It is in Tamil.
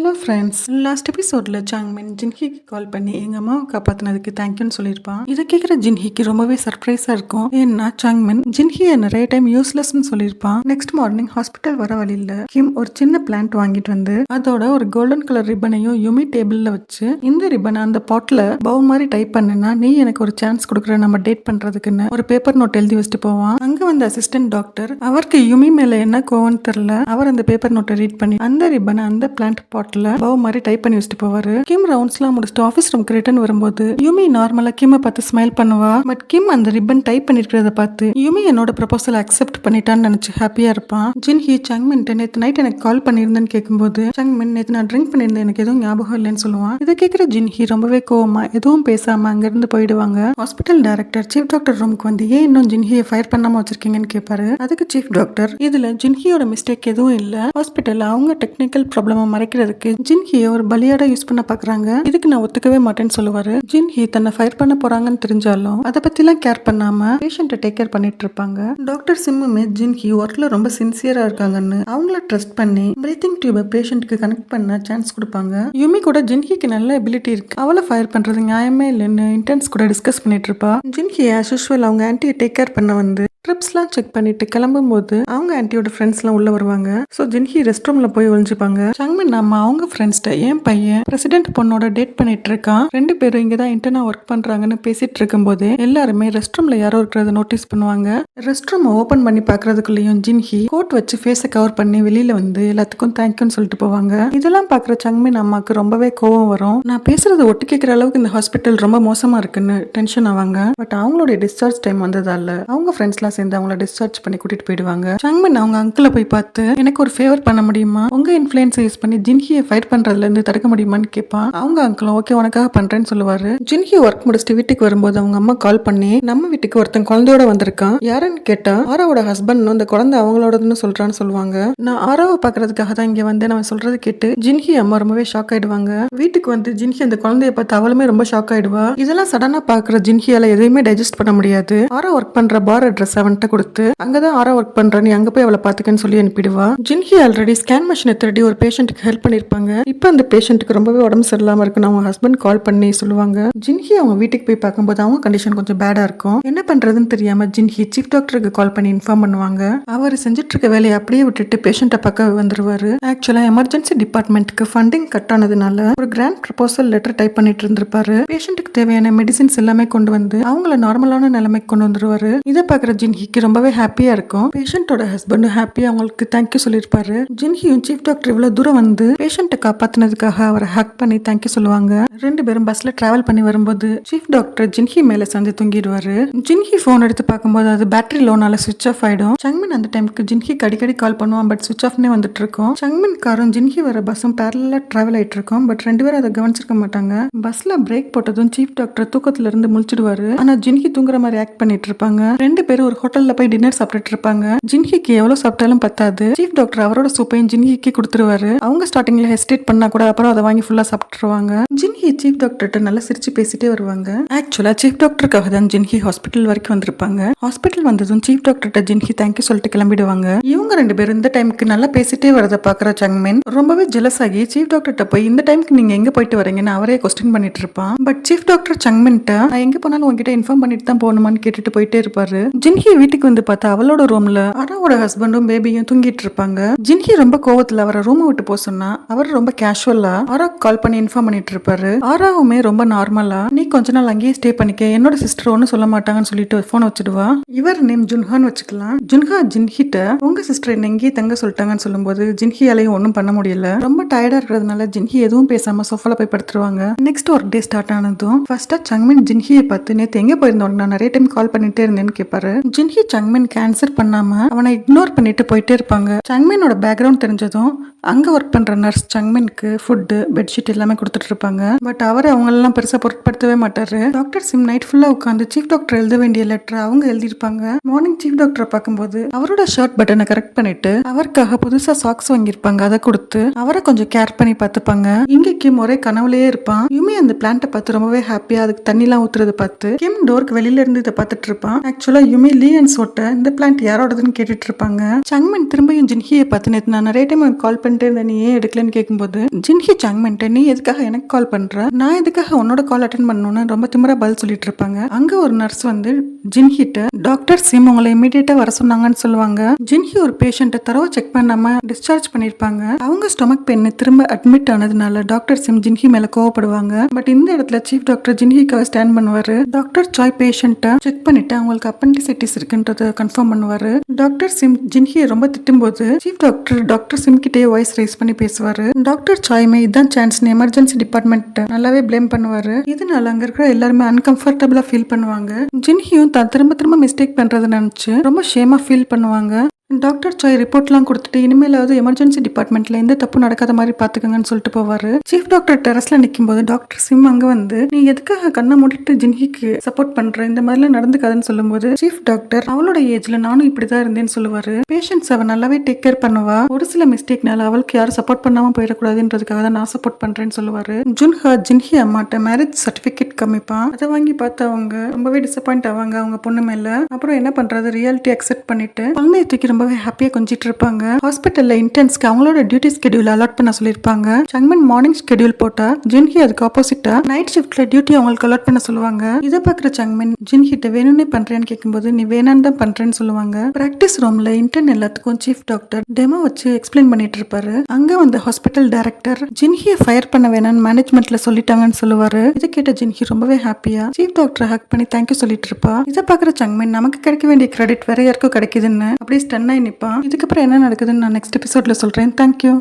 ஹலோ ஃப்ரெண்ட்ஸ் லாஸ்ட் எபிசோடில் சாங்மின் ஜின்ஹிக்கு கால் பண்ணி எங்கள் அம்மாவை காப்பாற்றினதுக்கு தேங்க்யூன்னு சொல்லியிருப்பான் இதை கேட்குற ஜின்ஹிக்கு ரொம்பவே சர்ப்ரைஸாக இருக்கும். ஏன்னா சாங்மின் ஜின்ஹியை நிறைய டைம் யூஸ்லெஸ்னு சொல்லியிருப்பான் நெக்ஸ்ட் மார்னிங் ஹாஸ்பிட்டல் வர வழியில் கிம் ஒரு சின்ன பிளான்ட் வாங்கிட்டு வந்து அதோட ஒரு கோல்டன் கலர் ரிப்பனையும் யுமி டேபிளில் வச்சு இந்த ரிப்பனை அந்த பாட்டில் பவு மாதிரி டைப் பண்ணுனா நீ எனக்கு ஒரு சான்ஸ் கொடுக்குற நம்ம டேட் பண்ணுறதுக்குன்னு ஒரு பேப்பர் நோட் எழுதி வச்சுட்டு போவான். அங்கே வந்த அசிஸ்டன்ட் டாக்டர் அவருக்கு யுமி மேலே என்ன கோவம்னு தெரில அவர் அந்த பேப்பர் நோட்டை ரீட் பண்ணி அந்த ரிப்பனை அந்த பிளான்ட் பாட்டில் பவ் மாதிரி டைப் பண்ணி வச்சுட்டு போவாரு. கிம் ரவுண்ட்ஸ்லாம் முடிச்சுட்டு ஆஃபீஸ் ரூம்க்கு ரிட்டர்ன் வரும்போது யுமி நார்மலா கிம்ம பார்த்து ஸ்மைல் பண்ணுவா. பட் கிம் அந்த ரிப்பன் டைப் பண்ணிருக்கிறத பார்த்து யுமி என்னோட ப்ரொபோசல் அக்செப்ட் பண்ணிட்டான்னு நினைச்சு ஹாப்பியா இருப்பான் ஜின் ஹி சங்மின் நேற்று நைட் எனக்கு கால் பண்ணியிருந்தேன்னு கேட்கும்போது சங்மின் நேற்று நான் ட்ரிங்க் பண்ணியிருந்தேன் எனக்கு எதுவும் ஞாபகம் இல்லைன்னு சொல்லுவான் இதை கேட்குற ஜின் ஹி ரொம்பவே கோவமா எதுவும் பேசாம அங்கிருந்து போயிடுவாங்க. ஹாஸ்பிட்டல் டைரக்டர் சீஃப் டாக்டர் ரூமுக்கு வந்து ஏன் இன்னும் ஜின்ஹியை ஃபயர் பண்ணாம வச்சிருக்கீங்கன்னு கேட்பாரு அதுக்கு சீஃப் டாக்டர் இதுல ஜின்ஹியோட மிஸ்டேக் எதுவும் இல்ல. ஹாஸ்பிட்டல் அவங்க டெக்னிக்கல் ப்ராப்ளமை மறைக்கிறதுக்கு ஜின்ஹியை ஒரு பலியாடா யூஸ் பண்ண பாக்குறாங்க. இதுக்கு நான் ஒத்துக்கவே மாட்டேன்னு சொல்லுவாரு. ஜின்ஹி தன்னை ஃபயர் பண்ண போறாங்கன்னு தெரிஞ்சாலும் அதை பத்திலாம் கேர் பண்ணாம பேஷண்ட்டை டேக் கேர் பண்ணிட்டு இருப்பாங்க. டாக்டர் சிம்முமே ஜின்ஹி ஒர்க்ல ரொம்ப சின்சியரா இருக்காங்கன்னு அவங்கள ட்ரஸ்ட் பண்ணி பிரீத்திங் டியூபை பேஷண்ட்க்கு கனெக்ட் பண்ண சான்ஸ் கொடுப்பாங்க. யுமி கூட ஜின்ஹிக்கு நல்ல எபிலிட்டி இருக்கு. அவளை ஃபயர் பண்றது நியாயமே இல்லைன்னு இன்டென்ஸ் கூட டிஸ்கஸ் பண்ணிட்டு இருப்பா. ஜின்ஹி ஆஸ் யூஸ்வல் அவங்க ஆன்டியை டேக் கேர் பண்ண வந்து ட்ரிப்ஸ்லாம் செக் பண்ணிட்டு கிளம்பும்போது அவங்க ஆன்ட்டியோட ஃப்ரெண்ட்ஸ்லாம் உள்ள வருவாங்க. ஸோ ஜின்ஹி ரெஸ்ட் ரூம்ல போய் ஒழிஞ்சுப்பாங்க சங்மின் நம்ம அவங்க ஃப்ரெண்ட்ஸ்ட என் பையன் பிரசிடென்ட் பொண்ணோட டேட் பண்ணிட்டு இருக்கான் ரெண்டு பேரும் இங்க தான் இன்டர்னா ஒர்க் பண்றாங்கன்னு பேசிட்டு இருக்கும்போது எல்லாருமே ரெஸ்ட் ரூம்ல யாரோ இருக்கிறத நோட்டீஸ் பண்ணுவாங்க. ரெஸ்ட் ரூம் ஓபன் பண்ணி பாக்குறதுக்குள்ளேயும் ஜின்ஹி கோட் வச்சு ஃபேஸை கவர் பண்ணி வெளியில வந்து எல்லாத்துக்கும் தேங்க்யூன்னு சொல்லிட்டு போவாங்க. இதெல்லாம் பாக்குற சங்மின் அம்மாக்கு ரொம்பவே கோவம் வரும். நான் பேசுறது ஒட்டு கேட்கிற அளவுக்கு இந்த ஹாஸ்பிட்டல் ரொம்ப மோசமா இருக்குன்னு டென்ஷன் ஆவாங்க. பட் அவங்களுடைய டிஸ்சார்ஜ் டைம் வந்ததால அவங்க ஃப்ரெண்ட்ஸ்லாம் சேர்ந்து அவங்கள டிஸ்சார்ஜ் பண்ணி கூட்டிட்டு போயிடுவாங்க. சங்மன் அவங்க அங்கிளை போய் பார்த்து எனக்கு ஒரு ஃபேவர் பண்ண முடியுமா? உங்க இன்ஃபுளுன்ஸ் யூஸ் பண்ணி ஜின்ஹியை ஃபைட் பண்றதுல இருந்து தடுக்க முடியுமான்னு கேட்பான். அவங்க அங்கிளும் ஓகே உனக்காக பண்றேன்னு சொல்லுவாரு. ஜின்ஹி ஒர்க் முடிச்சுட்டு வீட்டுக்கு வரும்போது அவங்க அம்மா கால் பண்ணி நம்ம வீட்டுக்கு ஒருத்தன் குழந்தையோட வந்திருக்கான். யாருன்னு கேட்டா ஆராவோட ஹஸ்பண்ட் அந்த குழந்தை அவங்களோடதுன்னு சொல்றான்னு சொல்லுவாங்க. நான் ஆராவை பாக்குறதுக்காக தான் இங்க வந்து நம்ம சொல்றது கேட்டு ஜின்ஹி அம்மா ரொம்பவே ஷாக் ஆயிடுவாங்க. வீட்டுக்கு வந்து ஜின்ஹி அந்த குழந்தைய பார்த்து அவளுமே ரொம்ப ஷாக் ஆயிடுவா. இதெல்லாம் சடனா பாக்குற ஜின்ஹியால எதையுமே டைஜஸ்ட் பண்ண முடியாது. ஆரா ஒர்க் பண்ற பார் அட்ரஸ் அவன்கிட்ட கொடுத்து அங்கதான் ஆரா ஒர்க் பண்ற நீ அங்க போய் அவளை பாத்துக்கன்னு சொல்லி அனுப்பிடுவா. ஜின்ஹி ஆல்ரெடி ஸ்கேன் மிஷினை திருடி ஒரு பேஷண்ட்டுக்கு ஹெல்ப் பண்ணிருப்பாங்க. இப்போ அந்த பேஷண்ட்டுக்கு ரொம்பவே உடம்பு சரியில்லாம இருக்குன்னு அவங்க ஹஸ்பண்ட் கால் பண்ணி சொல்லுவாங்க. ஜின்ஹி அவங்க வீட்டுக்கு போய் பார்க்கும்போது அவங்க கண்டிஷன் கொஞ்சம் பேடா இருக்கும். என்ன பண்றதுன்னு தெரியாம ஜின்ஹி சீஃப் டாக்டருக்கு கால் பண்ணி இன்ஃபார்ம் பண்ணுவாங்க. அவர் செஞ்சுட்டு இருக்க வேலையை அப்படியே விட்டுட்டு பேஷண்ட்டை பக்கம் வந்துருவாரு. ஆக்சுவலா எமர்ஜென்சி டிபார்ட்மெண்ட்டுக்கு ஃபண்டிங் கட் ஆனதுனால ஒரு கிராண்ட் ப்ரப்போசல் லெட்டர் டைப் பண்ணிட்டு இருந்திருப்பாரு. பேஷண்ட்டுக்கு தேவையான மெடிசின்ஸ் எல்லாமே கொண்டு வந்து அவங்கள நார்மலான நிலைமைக்கு கொண்டு வந்துருவாரு. இதை பார்க்குற ஜின்ஹிக்கு ரொம்பவே ஹாப்பியா இருக்கும். பேஷண்ட்டோட ஹஸ்பண்டும் ஹாப்பி அவங்களுக்கு தேங்க்யூ சொல்லியிருப்பாரு. ஜின்ஹியும் சீஃப் டாக்டர் இவ்வளவு தூரம் வந்து பேஷண்ட்டை காப்பாத்தினதுக்காக அவரை ஹக் பண்ணி தேங்க்யூ சொல்லுவாங்க. ரெண்டு பேரும் பஸ்ல டிராவல் பண்ணி வரும்போது சீஃப் டாக்டர் ஜின்ஹி மேல சந்து தூங்கிடுவாரு. ஜின்ஹி போன் எடுத்து பார்க்கும்போது அது பேட்டரி லோனால சுவிச் ஆஃப் ஆயிடும். சங்மின் அந்த டைமுக்கு ஜின்ஹிக்கு அடிக்கடி கால் பண்ணுவான் பட் சுவிச் ஆஃப்னே வந்துட்டு இருக்கும். சங்மின் காரும் ஜின்ஹி வர பஸ்ஸும் பேரலா டிராவல் ஆயிட்டு இருக்கும் பட் ரெண்டு பேரும் அதை கவனிச்சிருக்க மாட்டாங்க. பஸ்ல பிரேக் போட்டதும் சீஃப் டாக்டர் தூக்கத்துல இருந்து முழிச்சிடுவாரு. ஆனா ஜின்ஹி தூங்குற மாதிரி ஆக்ட் பண்ணிட்டு இருப்பாங்க. ரெண்டு பேரும் ஒரு ஹோட்டல்ல போய் டின்னர் சாப்பிட்டுட்டு இருப்பாங்க ஜின்ஹிக்கு எவ்வளவு சாப்பிட்டாலும் பத்தாது. சீஃப் டாக்டர் அவரோட சூப்பையும் ஜின்ஹிக்கு கொடுத்துருவாரு. அவங்க ஸ்டார்டிங்ல ஹெசிடேட் பண்ணா கூட அப்புறம் அதை வாங்கி ஃபுல்லா சாப்பிட்டுருவாங்க. ஜின்ஹி சீஃப் டாக்டர்கிட்ட நல்லா சிரிச்சு பேசிட்டே வருவாங்க. ஆக்சுவலா சீஃப் டாக்டருக்காக தான் ஜின்ஹி ஹாஸ்பிட்டல் வரைக்கும் வந்திருப்பாங்க. ஹாஸ்பிட்டல் வந்ததும் சீஃப் டாக்டர்கிட்ட ஜின்ஹி தேங்க்யூ சொல்லிட்டு கிளம்பிடுவாங்க. இவங்க ரெண்டு பேரும் இந்த டைமுக்கு நல்லா பேசிட்டே வரதை பாக்குற சங்மென் ரொம்பவே ஜெலஸ் ஆகி சீஃப் டாக்டர்கிட்ட போய் இந்த டைமுக்கு நீங்க எங்க போயிட்டு வரீங்கன்னு அவரே கொஸ்டின் பண்ணிட்டு இருப்பான். பட் சீஃப் டாக்டர் சங்மென்ட்ட நான் எங்க போனாலும் உங்ககிட்ட இன்ஃபார்ம் பண்ணிட்டு தான் போகணுமான்னு கேட்டுட்டு போயிட்டே இருப்பாரு. ஜின்ஹி வீட்டுக்கு வந்து பார்த்தா அவளோட ரூம்ல அராவோட ஹஸ்பண்டும் பேபியும் தூங்கிட்டு இருப்பாங்க. ஜின்ஹி ரொம்ப கோவத்துல அவரை ரூமை விட்டு போக சொன்னா அவர் ரொம்ப கேஷுவலா ஆரா கால் பண்ணி இன்ஃபார்ம் பண்ணிட்டு இருப்பாரு. ஆராவுமே ரொம்ப நார்மலா நீ கொஞ்ச நாள் அங்கேயே ஸ்டே பண்ணிக்க என்னோட சிஸ்டர் ஒன்னும் சொல்ல மாட்டாங்கன்னு சொல்லிட்டு போன் வச்சிடுவா. இவர் நேம் ஜுன்ஹான் வச்சுக்கலாம். ஜுன்ஹா ஜின்ஹிட்ட உங்க சிஸ்டர் என்ன எங்கேயே தங்க சொல்லிட்டாங்கன்னு சொல்லும்போது ஜின்ஹியாலையும் ஒன்றும் பண்ண முடியல. ரொம்ப டயர்டா இருக்கிறதுனால ஜின்ஹி எதுவும் பேசாம சோஃபால போய் படுத்துருவாங்க. நெக்ஸ்ட் ஒர்க் டே ஸ்டார்ட் ஆனதும் ஃபர்ஸ்டா சங்மின் ஜின்ஹியை பார்த்து நேற்று எங்கே போயிருந்தோம்? நான் நிறைய டைம் கால் பண்ணிட்டே இருந்தேன்னு கேட்பாரு ஜின்ஹி சங்மின் கேன்சர் பண்ணாம அவனை இக்னோர் பண்ணிட்டு போயிட்டே இருப்பாங்க. சங்மினோட பேக்ரவுண்ட் தெரிஞ்சதும் அங்கே ஒர்க் பண்ணுற நர்ஸ் சங்மின்க்கு ஃபுட்டு பெட்ஷீட் எல்லாமே கொடுத்துட்டு இருப்பாங்க பட் அவர் அவங்களெல்லாம் பெருசாக பொருட்படுத்தவே மாட்டாரு. டாக்டர் சிம் நைட் ஃபுல்லாக உட்காந்து சீஃப் டாக்டர் எழுத வேண்டிய லெட்டர் அவங்க எழுதியிருப்பாங்க. மார்னிங் சீஃப் டாக்டரை பார்க்கும்போது அவரோட ஷர்ட் பட்டனை கரெக்ட் பண்ணிட்டு அவருக்காக புதுசாக சாக்ஸ் வாங்கியிருப்பாங்க. அதை கொடுத்து அவரை கொஞ்சம் கேர் பண்ணி பார்த்துப்பாங்க. இங்கே கிம் ஒரே கனவுலேயே இருப்பான். யுமி அந்த பிளான்ட்டை பார்த்து ரொம்பவே ஹாப்பியாக அதுக்கு தண்ணிலாம் ஊத்துறது பார்த்து கிம் டோருக்கு வெளியில இருந்து இதை பார்த்துட்டு இருப்பான் ஆக்சுவலாக யுமி லீ அண்ட் சோட்டை இந்த பிளான்ட் யாரோடதுன்னு கேட்டுட்டு இருப்பாங்க சங்மின் திரும்பியும் ஜின்ஹியை பார்த்து நேற்று நான் நிறைய டைம் கால் பண்ணி பண்ணிட்டே இருந்த நீ ஏன் எடுக்கலன்னு கேட்கும்போது ஜின்ஹி சாங்மென்ட்ட நீ எதுக்காக எனக்கு கால் பண்ற? நான் எதுக்காக உன்னோட கால் அட்டன் பண்ணணும்னு ரொம்ப திமிரா பதில் சொல்லிட்டு இருப்பாங்க. அங்க ஒரு நர்ஸ் வந்து ஜின்ஹிட்ட டாக்டர் சிம் உங்களை இமீடியட்டா வர சொன்னாங்கன்னு சொல்லுவாங்க. ஜின்ஹி ஒரு பேஷண்ட்டை தரவ செக் பண்ணாம டிஸ்சார்ஜ் பண்ணிருப்பாங்க. அவங்க ஸ்டொமக் பெயின் திரும்ப அட்மிட் ஆனதுனால டாக்டர் சிம் ஜின்ஹி மேல கோவப்படுவாங்க. பட் இந்த இடத்துல சீஃப் டாக்டர் ஜின்ஹிக்காக ஸ்டாண்ட் பண்ணுவாரு. டாக்டர் சாய் பேஷண்ட்டை செக் பண்ணிட்டு அவங்களுக்கு அப்பண்டிசைட்டிஸ் இருக்குன்றத கன்ஃபார்ம் பண்ணுவாரு. டாக்டர் சிம் ஜின்ஹியை ரொம்ப திட்டும்போது சீஃப் டாக்டர் டாக்டர் சிம் கிட்டே வாய்ஸ் ரைஸ் பண்ணி பேசுவாரு. டாக்டர் சாய்மே இதான் சான்ஸ்னு எமர்ஜென்சி டிபார்ட்மெண்ட் நல்லாவே ப்ளேம் பண்ணுவாரு. இதனால அங்க இருக்கிற எல்லாருமே அன்கம்ஃபர்டபுளா ஃபீல் பண்ணுவாங்க. ஜின்ஹியும் தான் திரும்ப திரும்ப மிஸ்டேக் பண்றதை நினைச்சு ரொம்ப ஷேமா ஃபீல் பண்ணுவாங்க. டாக்டர் சாய் ரிப்போர்ட்லாம் கொடுத்துட்டு இனிமேலாவது எமர்ஜென்சி டிபார்ட்மெண்ட்ல எந்த தப்பு நடக்காத மாதிரி பாத்துக்கங்கன்னு சொல்லிட்டு போவாரு. சீஃப் டாக்டர் டெரஸ்ல நிற்கும் போது டாக்டர் சிம் அங்க வந்து நீ எதுக்காக கண்ணை மூடிட்டு ஜின்ஹிக்கு சப்போர்ட் பண்ற? இந்த மாதிரிலாம் நடந்துக்காதுன்னு சொல்லும்போது சீஃப் டாக்டர் அவளோட ஏஜ்ல நானும் இப்படிதான் இருந்தேன்னு சொல்லுவாரு. பேஷண்ட்ஸ் அவ நல்லாவே டேக் கேர் பண்ணுவா. ஒரு சில மிஸ்டேக்னால அவளுக்கு யாரும் சப்போர்ட் பண்ணாம போயிடக்கூடாதுன்றதுக்காக தான் நான் சப்போர்ட் பண்றேன்னு சொல்லுவாரு. ஜுன்ஹா ஜின்ஹி அம்மாட்ட மேரேஜ் சர்டிபிகேட் காமிப்பான் அதை வாங்கி பார்த்து அவங்க ரொம்பவே டிசப்பாயிண்ட் ஆவாங்க அவங்க பொண்ணு மேல. அப்புறம் என்ன பண்றது? ரியாலிட்டி அக்செப்ட் பண்ணிட்டு குழந்தைய தூக்கி ரொம்பவே ஹாப்பியா கொஞ்சிட்டு இருப்பாங்க ஹாஸ்பிட்டல்ல இன்டென்ஸ்க்கு அவங்களோட டியூட்டி ஸ்கெடியூல் அலாட் பண்ண சொல்லியிருப்பாங்க. சங்மன் மார்னிங் ஸ்கெடியூல் போட்டா ஜின்ஹி அதுக்கு ஆப்போசிட்டா நைட் ஷிஃப்ட்ல டியூட்டி அவங்களுக்கு அலாட் பண்ண சொல்லுவாங்க. இதை பாக்குற சங்மன் ஜின்ஹிட்ட வேணும்னே பண்றேன்னு கேட்கும்போது நீ வேணான்னு தான் பண்றேன்னு சொல்லுவாங்க. பிராக்டிஸ் ரூம்ல இன்டர்ன் எல்லாத்துக்கும் சீஃப் டாக்டர் டெமோ வச்சு எக்ஸ்பிளைன் பண்ணிட்டு இருப்பாரு. அங்க வந்து ஹாஸ்பிட்டல் டைரக்டர் ஜின்ஹியை ஃபயர் பண்ண வேணாம்னு மேனேஜ்மெண்ட்ல சொல்லிட்டாங்கன்னு சொல்லுவாரு. இதை கேட்ட ஜின்ஹி ரொம்பவே ஹாப்பியா சீஃப் டாக்டர் ஹக் பண்ணி தேங்க்யூ சொல்லிட்டு இருப்பா. இதை பாக்குற சங்மன் நமக்கு கிடைக்க வேண்டிய கிரெடிட் வேற யாருக்கும் கிடைக்குதுன்னு. அப்படியே ஸ்டன் ஆகி நிற்பான் இதுக்கப்புறம் என்ன நடக்குதுன்னு நான் நெக்ஸ்ட் எபிசோட்ல சொல்றேன். தேங்க்யூ